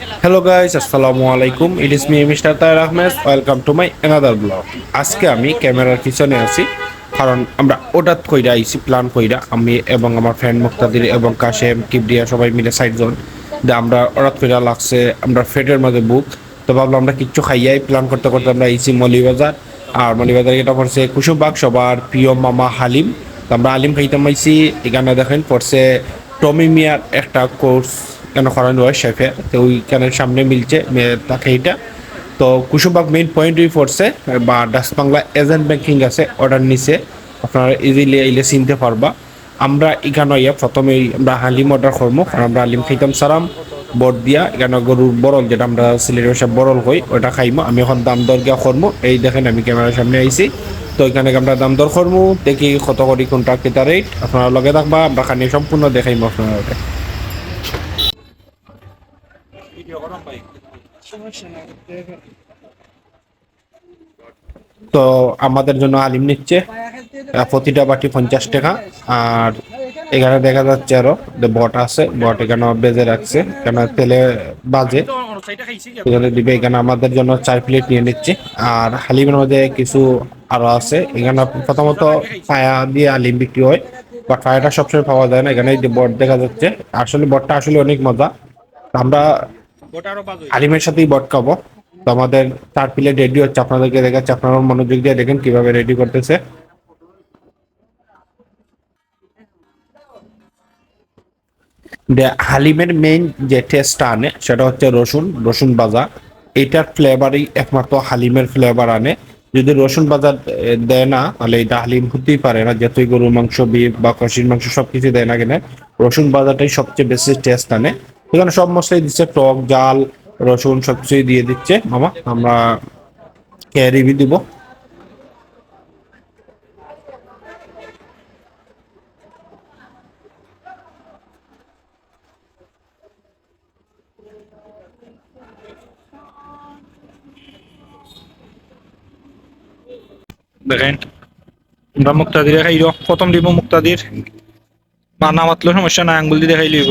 Hello guys আসসালামু আলাইকুম। It is me mister Tahir Ahmed welcome to my another blog আজকে আমি ক্যামেরার পিছনে আছি, কারণ আমরা ওটাত কইরা আইছি প্ল্যান কইরা আমি এবং আমার ফ্রেন্ড মুক্তাদির এবং কাশেম, কিবরিয়া সবাই মিলে সাইড জোন যে আমরা ওরাত কইরা লাগছে, আমরা ফেটের মাঝে বুক তো ভাবলাম আমরা কিচ্ছু খাইয়াই প্ল্যান করতে করতে আমরা আইছি মলিবাজার। আর মলিবাজার এটা পড়ছে কুসুমবাগ সবার প্রিয় মামা হালিম। তো আমরা হালিম খাইতাম আইছি, এখানে দেখেন পড়ছে টমি মিয়ার একটা কোর্স কেন করানো হয়, শেফে? তো ওইখানে সামনে মিলছে তাকে এটা তো কুসুমবাগ মেইন পয়েন্টই পড়ছে, বা ডাস বাংলা এজেন্ট ব্যাংকিং আছে অর্ডার নিছে। আপনারা ইজিলি আইলে চিনতে পারবা। আমরা এখানে ইয়া প্রথমে আমরা হালিম অর্ডার করব কারণ আমরা হালিম খাইতাম সারাম। বট দিয়া এখানে গরুর বরল যেটা আমরা সিলেটের সব বরল কই ওটা খাইমো। আমি এখন দাম দর গিয়া করব এই দেখেন আমি ক্যামেরার সামনে আইছি। তো এখানে আমরা দাম দর করব দেখি কত করি, কোনটা কেতা রেট আপনারা লগে থাকবা, আমরা খানি সম্পূর্ণ দেখাইমো আপনারা তো আমাদের জন্য আলিম নিচ্ছে। প্রতিটা বাটি পঞ্চাশ টাকা আর এখানে দেখা যাচ্ছে আরও যে বট আছে বট এখানে বেজে রাখছে কেন তেলে বাজে। এখানে দিবে এখানে আমাদের জন্য চার প্লেট নিয়ে নিচ্ছে। আর হালিমের মধ্যে কিছু আরও আছে এখানে প্রথমত পায়া দিয়ে আলিম বিক্রি হয় বাট পায়াটা সবসময় পাওয়া যায় না এখানে যে বট দেখা যাচ্ছে। আসলে বটটা আসলে অনেক মজা। আমরা আলিমের সাথেই বট খাব। তো আমাদের চার প্লেট রেডি হচ্ছে। আপনাদেরকে দেখাচ্ছে আপনারা মনোযোগ দিয়ে দেখেন কীভাবে রেডি করতেছে। হালিমের মেইন যে টেস্টটা আনে, সেটা হচ্ছে রসুন রসুন ভাজা। এটার ফ্লেভারই একমাত্র হালিমের ফ্লেভার আনে। যদি রসুন বাজার দেয় না, তাহলে এটা হালিম হতেই পারে না। যেহেতু গরুর মাংস, বিফ বা কষির মাংস সবকিছু দেয় না কেন। রসুন বাজারটাই সবচেয়ে বেশি টেস্ট আনে। এখানে সব মশলাই দিচ্ছে, টক, জাল, রসুন সবকিছুই দিয়ে দিচ্ছে। মামা, আমরা খেয়ে রিভিউ দিব। দেখেন, আমরা মুক্তাদিরে খাইল প্রথম দিব মুক্তাদির। মানা মাতলো সমস্যা নাই, আঙ্গুল দিয়ে দেখাই লইব।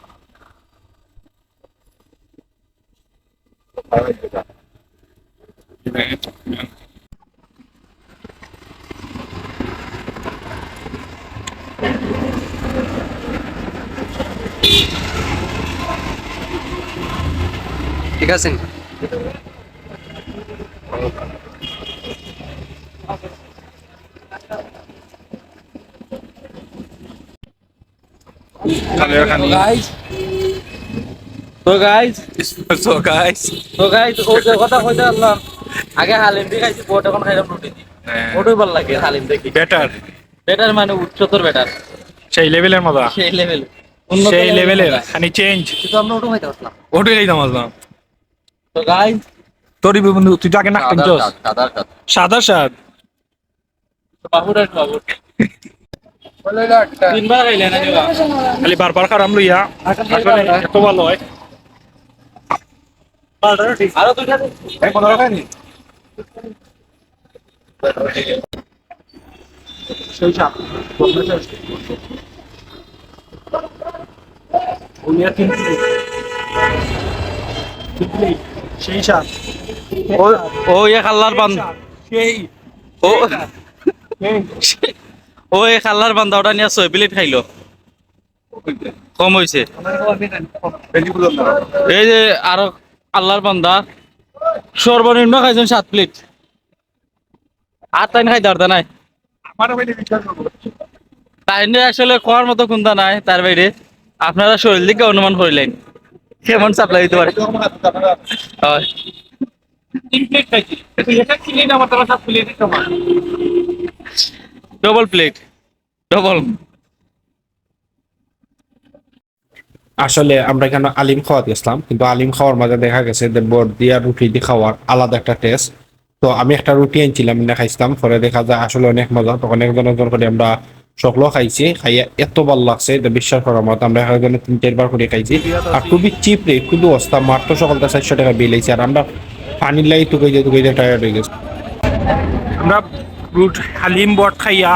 ঠিক আছে? তো তো ও যে কথা কইতে আগে হালিম দিয়ে খাইছি বট এখন খাইলাম রুটি দি। ওটাই ভালো লাগে হালিম দেখি। বেটার বেটার মানে উচ্চতর বেটার সেই লেভেলের মজা। সেই লেভেল সেই লেভেলের খানি চেঞ্জ কিন্তু আমরা খাইতে ওটাই এই মজা তো গাইস তোর বন্ধু তুই তো আগে না কিনছস সাদার কাজ সাদা না খালি বারবার খারাপ লইয়া আসলে এত ভালো হয়। আরও দুইটা দে। সেই সাপ। উনিয়া তিন প্লেট তিন প্লেট সেই সাপ। ও ও এ খাল্লার বান সেই। ও। ও এ খাল্লার বান্দা ওটা নিয়ে ছয় প্লেট খাইলো। কম হয়েছে এই যে আরও আল্লাহর বান্দা সর্বনিম্ন খাইছেন সাত প্লেট। আর তাই খাই দাঁড়া নাই। তাই আসলে খাওয়ার মতো কোনটা নাই তার বাইরে। আপনারা শরীর দিকে অনুমান করিলেন। কেমন সাপ্লাই দিতে পারে? ডবল প্লেট ডবল আসলে আমরা এখানে আলিম খাওয়াতে গেছিলাম কিন্তু আলিম খাওয়ার মাঝে দেখা গেছে যে বট দিয়া রুটি দিয়ে খাওয়ার আলাদা একটা টেস্ট তো আমি একটা রুটি আনছিলাম না খাইছিলাম, পরে দেখা যায় আসলে অনেক মজা, তখন একজন একজন করে আমরা সকলেও খাইছে, খাইয়া এত ভালো লাগছে, এটা বিশ্বাস করার মতো। আমরা একজনে তিন চারবার করে খাইছি। আর খুবই চিপ রেট খুবই অস্তা মাত্র সকলটা চারশো টাকা বিল হয়েছে আর আমরা পানির লাই যে কই যে টায়ার্ড হয়ে গেছে। আমরা ফ্রুট হালিম, বট খাইয়া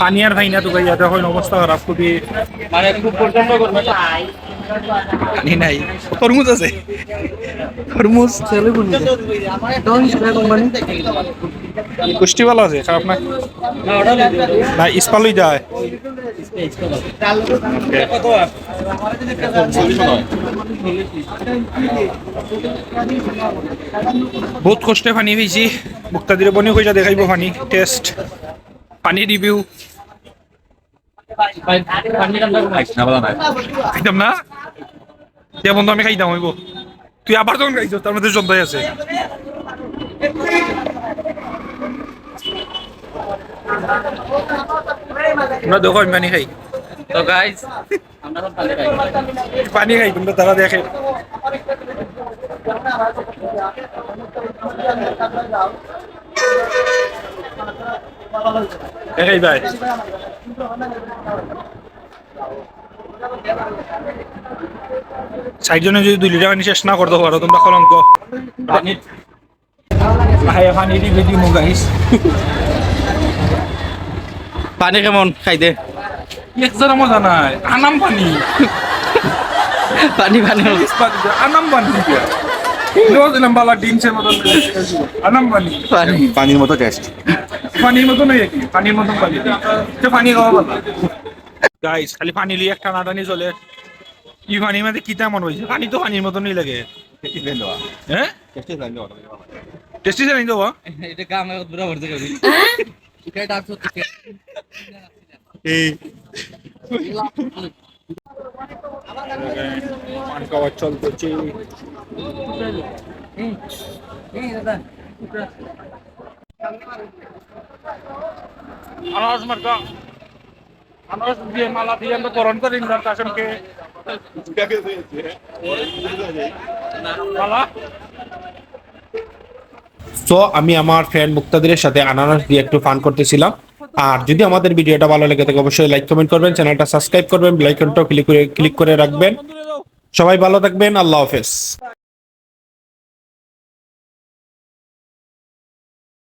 পানি আর খাই না তো খাইয়া তখন অবস্থা খারাপ খুবই মানে খুব প্রচণ্ড করবে পানি নাই। তরমুজ আছে। তরমুজ পুষ্টি ভালো আছে খারাপ না না ইস্পালই যায়। বহুত কষ্টে পানি পেয়েছি মুক্তাদিরে বনি কইটা দেখাইব পানি টেস্ট পানি রিভিউ খাইতাম না? দিয়া বন্ধু আমি খাইতাম হইব তুই আবার যখন খাইছ তার মধ্যে জন্তাই আছে। আমরা দেখো আমি পানি খাই। তো গাইস পানি খাই। তোমরা তারা দেখে। দেখাই ভাই চারজনে যদি দুই লিটার পানি শেষ না করতে পারো তোমরা কলঙ্ক পানি কেমন খাইতে একজনের মজা নাই। আনাম পানি। পানি পানি। আনাম পানি। দিলাম বালা ডিমসের মতন আনাম পানি। পানি। পানির মতো টেস্ট পানির মতন হয়ে কি পানির মতন পানি। তো পানি খাওয়া ভালো। গাইস খালি পানি লিয়ে একটা টানাটানি চলে। ই পানির মধ্যে কি তেমন হয়েছে? পানি তো পানির মতনই লাগে। হ্যাঁ? টেস্টি জানি দেবো এটা কাম পুরো ভরতে ডাকছো খাওয়া চলতেছে সো আমি আমার ফ্রেন্ড মুক্তাদিরের সাথে আনারস দিয়ে একটু ফান করতেছিলাম। আর যদি আমাদের ভিডিওটা ভালো লেগে থাকে, অবশ্যই লাইক কমেন্ট করবেন চ্যানেলটা সাবস্ক্রাইব করবেন বেল ক্লিক করে ক্লিক করে রাখবেন। সবাই ভালো থাকবেন, আল্লাহ হাফেজ।